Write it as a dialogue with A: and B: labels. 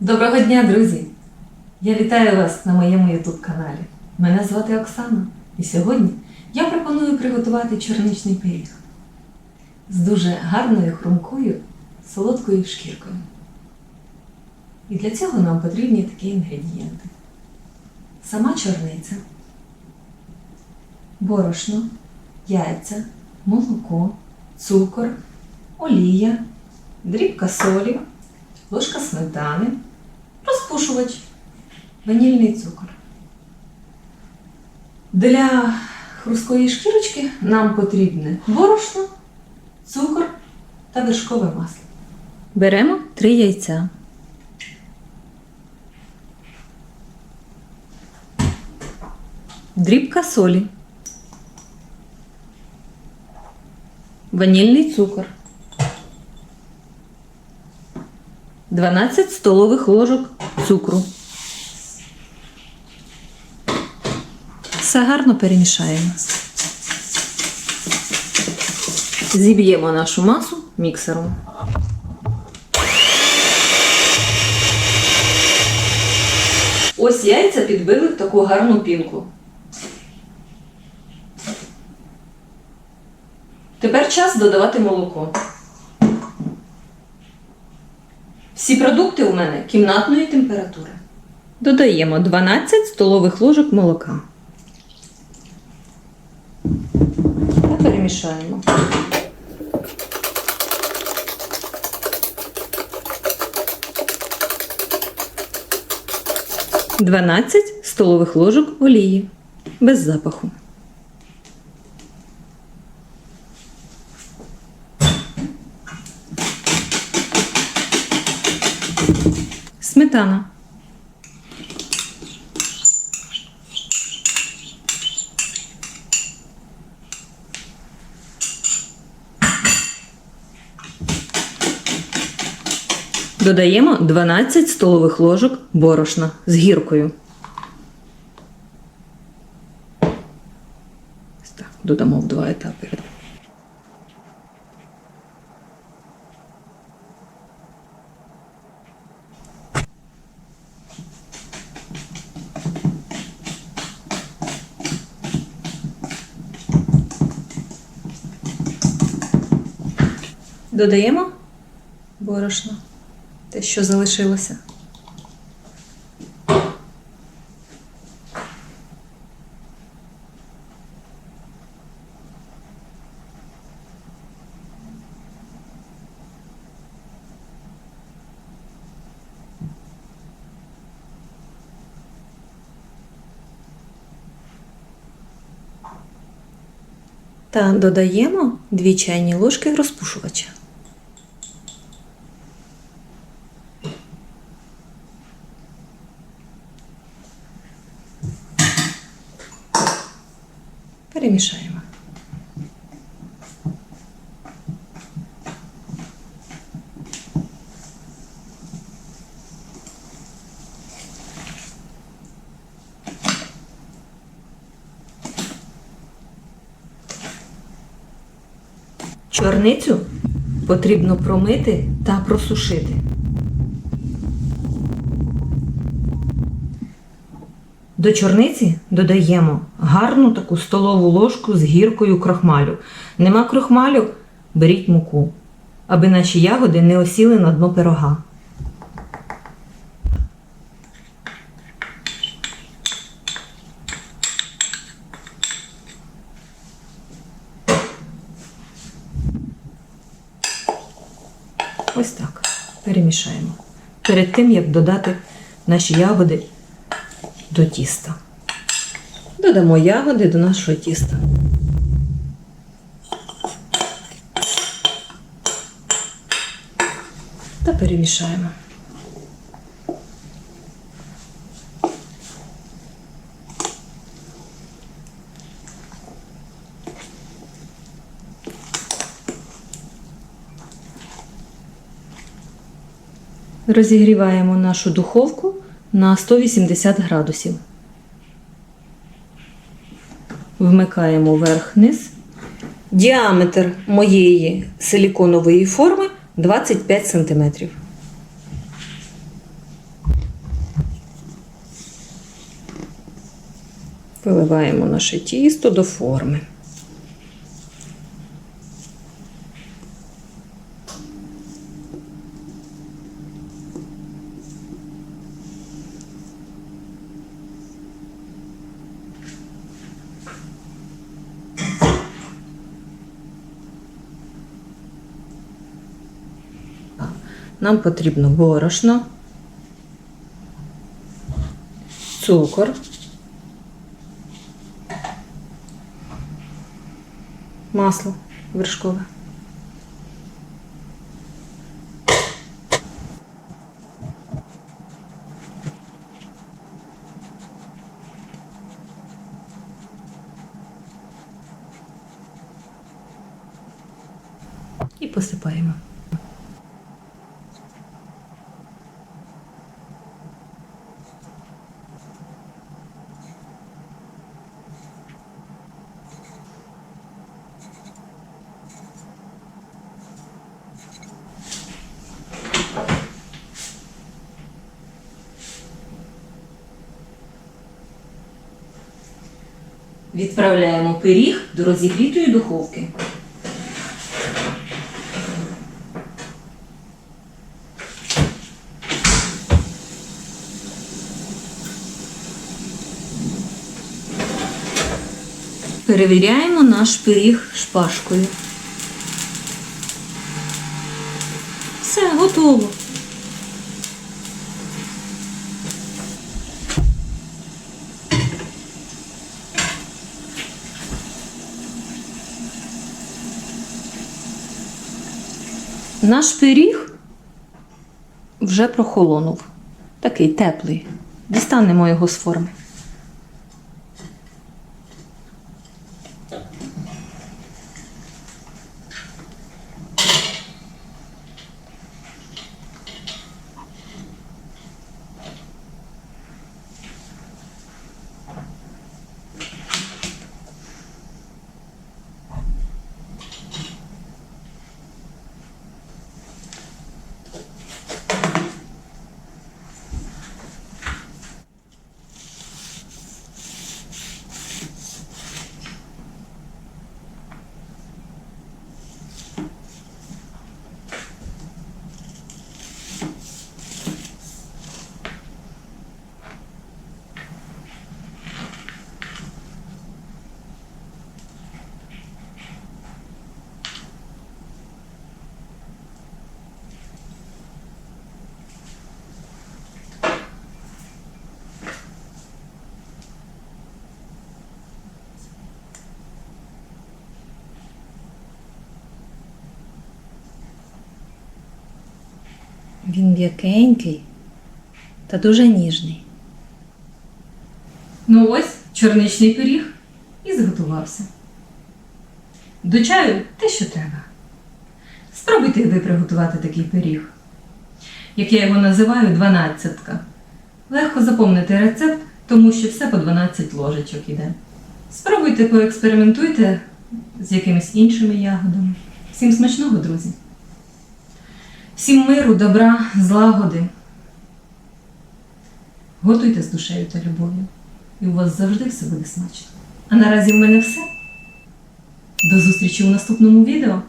A: Доброго дня, друзі! Я вітаю вас на моєму YouTube каналі. Мене звати Оксана, і сьогодні я пропоную приготувати чорничний пиріг з дуже гарною хрумкою солодкою шкіркою. І для цього нам потрібні такі інгредієнти: сама чорниця, борошно, яйця, молоко, цукор, олія, дрібка солі, ложка сметани, розпушувач, ванільний цукор. Для хрусткої шкірочки нам потрібне борошно, цукор та вершкове масло. Беремо три яйця. Дрібка солі. Ванільний цукор. 12 столових ложок цукру. Все гарно перемішаємо. Зіб'ємо нашу масу міксером. Ось яйця підбили в таку гарну пінку. Тепер час додавати молоко. Всі продукти у мене кімнатної температури. Додаємо 12 столових ложок молока. Та перемішаємо. Дванадцять столових ложок олії без запаху. Сметана. Додаємо 12 столових ложок борошна з гіркою. Так, додамо в два етапи. Додаємо борошно, те, що залишилося. Та додаємо 2 чайні ложки розпушувача. Перемішаємо. Чорницю потрібно промити та просушити. До чорниці додаємо гарну таку столову ложку з гіркою крохмалю. Нема крохмалю, беріть муку, аби наші ягоди не осіли на дно пирога. Ось так. Перемішаємо. Перед тим, як додати наші ягоди до тіста. Додамо ягоди до нашого тіста. Та перемішаємо. Розігріваємо нашу духовку на 180 градусів. Вмикаємо верх-низ. Діаметр моєї силіконової форми 25 см. Виливаємо наше тісто до форми. Нам потрібно борошно, цукор, масло вершкове. Посипаємо. Відправляємо пиріг до розігрітої духовки. Перевіряємо наш пиріг шпажкою. Все, готово. Наш пиріг вже прохолонув. Такий теплий. Дістанемо його з форми. Він м'якенький та дуже ніжний. Ну ось чорничний пиріг і зготувався. До чаю те, що треба. Спробуйте ви приготувати такий пиріг. Як я його називаю, дванадцятка. Легко запомнити рецепт, тому що все по 12 ложечок іде. Спробуйте, поекспериментуйте з якимись іншими ягодами. Всім смачного, друзі! Всім миру, добра, злагоди. Готуйте з душею та любов'ю. І у вас завжди все буде смачно. А наразі в мене все. До зустрічі у наступному відео.